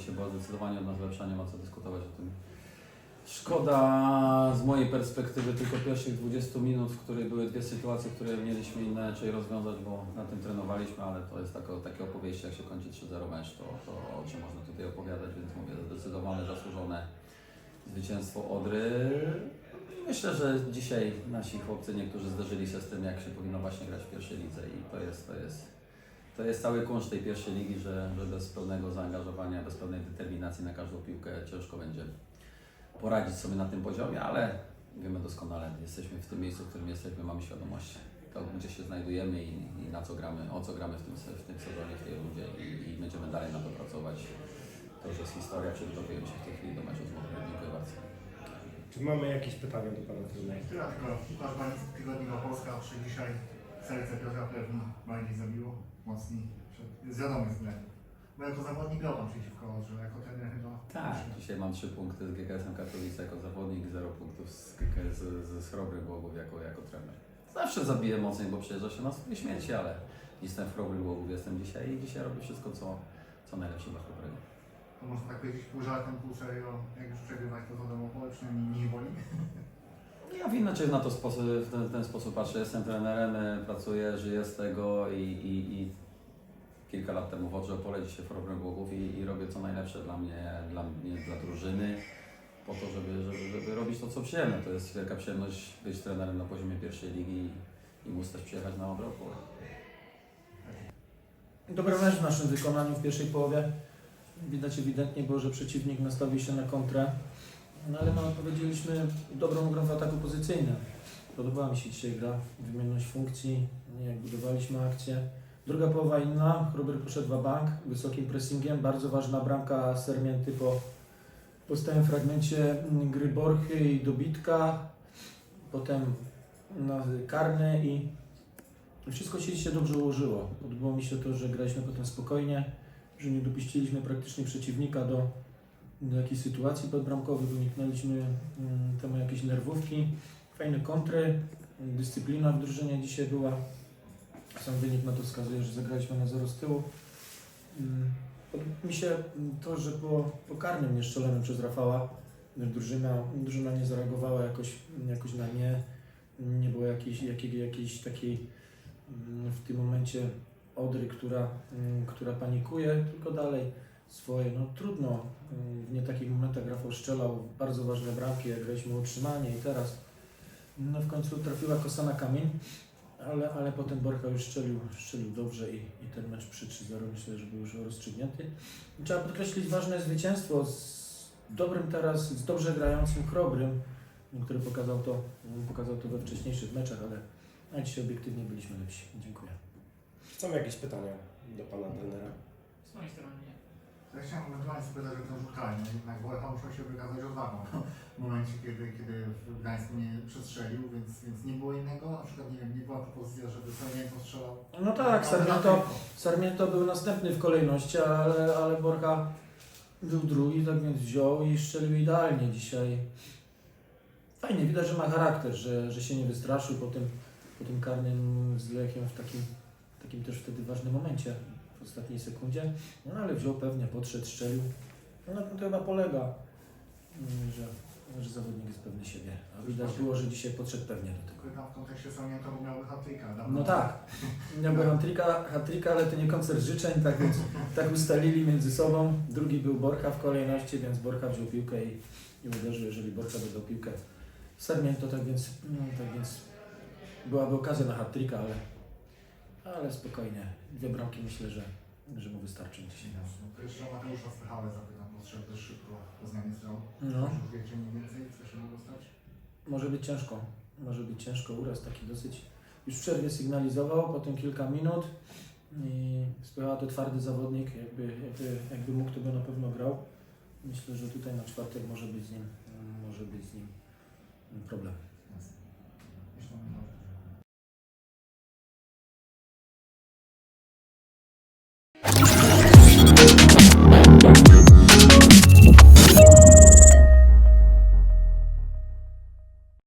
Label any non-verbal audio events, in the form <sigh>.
oczywiście była zdecydowanie od nas lepsza, nie ma co dyskutować o tym. Szkoda z mojej perspektywy tylko pierwszych 20 minut, w których były dwie sytuacje, które mieliśmy inaczej rozwiązać, bo na tym trenowaliśmy, ale to jest tako, takie opowieści, jak się kończy 3-0 mecz, to, to o czym można tutaj opowiadać, więc mówię, zdecydowane, zasłużone zwycięstwo Odry. Myślę, że dzisiaj nasi chłopcy niektórzy zderzyli się z tym, jak się powinno właśnie grać w pierwszej lidze i to jest, to jest, to jest cały kunszt tej pierwszej ligi, że, że bez pełnego zaangażowania, bez pełnej determinacji na każdą piłkę ciężko będzie poradzić sobie na tym poziomie, ale wiemy doskonale, jesteśmy w tym miejscu, w którym jesteśmy, mamy świadomość to, gdzie się znajdujemy i, i na co gramy, o co gramy w tym, w tym sezonie, w tej rundzie i, i będziemy dalej na to pracować. To już jest historia, przygotowujemy się w tej chwili do meczu z Mokrem. Dziękuję bardzo. Czy mamy jakieś pytania do Pana trenera? Ja tylko Łukasz Banicki, Tygodnika Polska, przy dzisiaj serce Piotra pewno bardziej zabiło, mocniej, przed- z wiadomych względów. Bo jako zawodnik grał przeciwko Odrze, jako trener chyba... Tak, dzisiaj mam trzy punkty z GKS-em Katowice jako zawodnik, zero punktów z GKS z, z Chrobry Głogów jako, jako trener. Zawsze zabiję mocniej, bo przyjeżdża się na swoje śmierci, ale jestem w Chrobry Głogów, jestem dzisiaj i dzisiaj robię wszystko, co, co najlepsze dla Chrobrego. To można tak powiedzieć pół żartem, pół serio, jak już przegrywać to wiadomo, przynajmniej nie boli. <laughs> Ja w inaczej na to sposób, w ten, ten sposób patrzę. Jestem trenerem, e, pracuję, żyję z tego i, i, i kilka lat temu w Odrze Opole, dzisiaj Chrobrym Głogów i, i robię co najlepsze dla mnie, dla mnie, dla drużyny, po to, żeby, żeby, żeby robić to, co przyjemne. To jest wielka przyjemność być trenerem na poziomie pierwszej ligi i, i móc też przyjechać na Odrę Opole. Dobry mecz w naszym wykonaniu w pierwszej połowie. Widać ewidentnie było, że przeciwnik nastawił się na kontrę. No ale no, powiedzieliśmy dobrą grę w ataku pozycyjnym. Podobała mi się dzisiaj gra, wymienność funkcji, jak budowaliśmy akcję. Druga połowa inna, Robert poszedł bank wysokim pressingiem. Bardzo ważna bramka Sermięty po, po stałym fragmencie mm, gry Borchy i dobitka. Potem no, karny i wszystko się dzisiaj dobrze ułożyło. Podobało mi się to, że graliśmy potem spokojnie, że nie dopuściliśmy praktycznie przeciwnika do, do jakiejś sytuacji podbramkowych, uniknęliśmy mm, temu jakieś nerwówki, fajne kontry, dyscyplina w drużynie dzisiaj była. Sam wynik na to wskazuje, że zagraliśmy na zero z tyłu. Mm, Podoba mi się mm, to, że było po karnym nieszczelonym przez Rafała. Drużyna, drużyna nie zareagowała jakoś, jakoś na nie. Nie było jakiejś, jakiej, jakiejś takiej w tym momencie Odry, która, która panikuje, tylko dalej swoje. No trudno, mm, w nie takich momentach Rafał strzelał bardzo ważne bramki, jak graliśmy utrzymanie i teraz no w końcu trafiła kosa na kamień, ale, ale potem Borka już strzelił, strzelił dobrze i, i ten mecz przy 3-0 myślę, że był już rozstrzygnięty. I Trzeba podkreślić ważne zwycięstwo z dobrym teraz, z dobrze grającym Chrobrym, który pokazał to, pokazał to we wcześniejszych meczach, ale dzisiaj obiektywnie byliśmy lepsi. Dziękuję. Są jakieś pytania do Pana trenera? Z mojej strony nie. Ja chciałem ewentualnie spytać o ten rzut karny, jednak Borcha musiał się wykazać odwagą w momencie, kiedy, kiedy w Gdańsku nie przestrzelił, więc, więc nie było innego, na przykład nie wiem, nie była propozycja, żeby Sarmiento strzelał. No tak, Sarmiento, Sarmiento był następny w kolejności, ale, ale Borka był drugi, tak więc wziął i strzelił idealnie dzisiaj. Fajnie, widać, że ma charakter, że, że się nie wystraszył po tym, po tym karnym z Lechem w takim, takim też wtedy ważnym momencie, w ostatniej sekundzie. No ale wziął pewnie, podszedł, strzelił. No na tym to chyba polega, mm, że, że zawodnik jest pewny siebie. A widać było, że dzisiaj podszedł pewnie do tego. Tylko tam w kontekście Sarmiento bo miałby hat-tricka. No tak, miałby hat-tricka, hat-tricka, ale to nie koncert życzeń, tak więc <laughs> tak ustalili między sobą. Drugi był Borka w kolejności, więc Borka wziął piłkę i, i uderzył, jeżeli Borka dodał piłkę. Sarmiento, tak więc, no, tak więc byłaby okazja na hat-tricka, ale, ale spokojnie. Dwie bramki myślę, że, że mu wystarczą dzisiaj. To jeszcze o Mateusza Spychałę zapytam, bo trzeba też szybko po zmianie strzał. No. Już wiecie mniej więcej, co się mogło stać? Może być ciężko. Może być ciężko. Uraz taki dosyć. Już w przerwie sygnalizował, potem kilka minut. I spływa to twardy zawodnik. Jakby, jakby, jakby mógł, to by na pewno grał. Myślę, że tutaj na czwartek może być z nim, może być z nim problem. Jasne.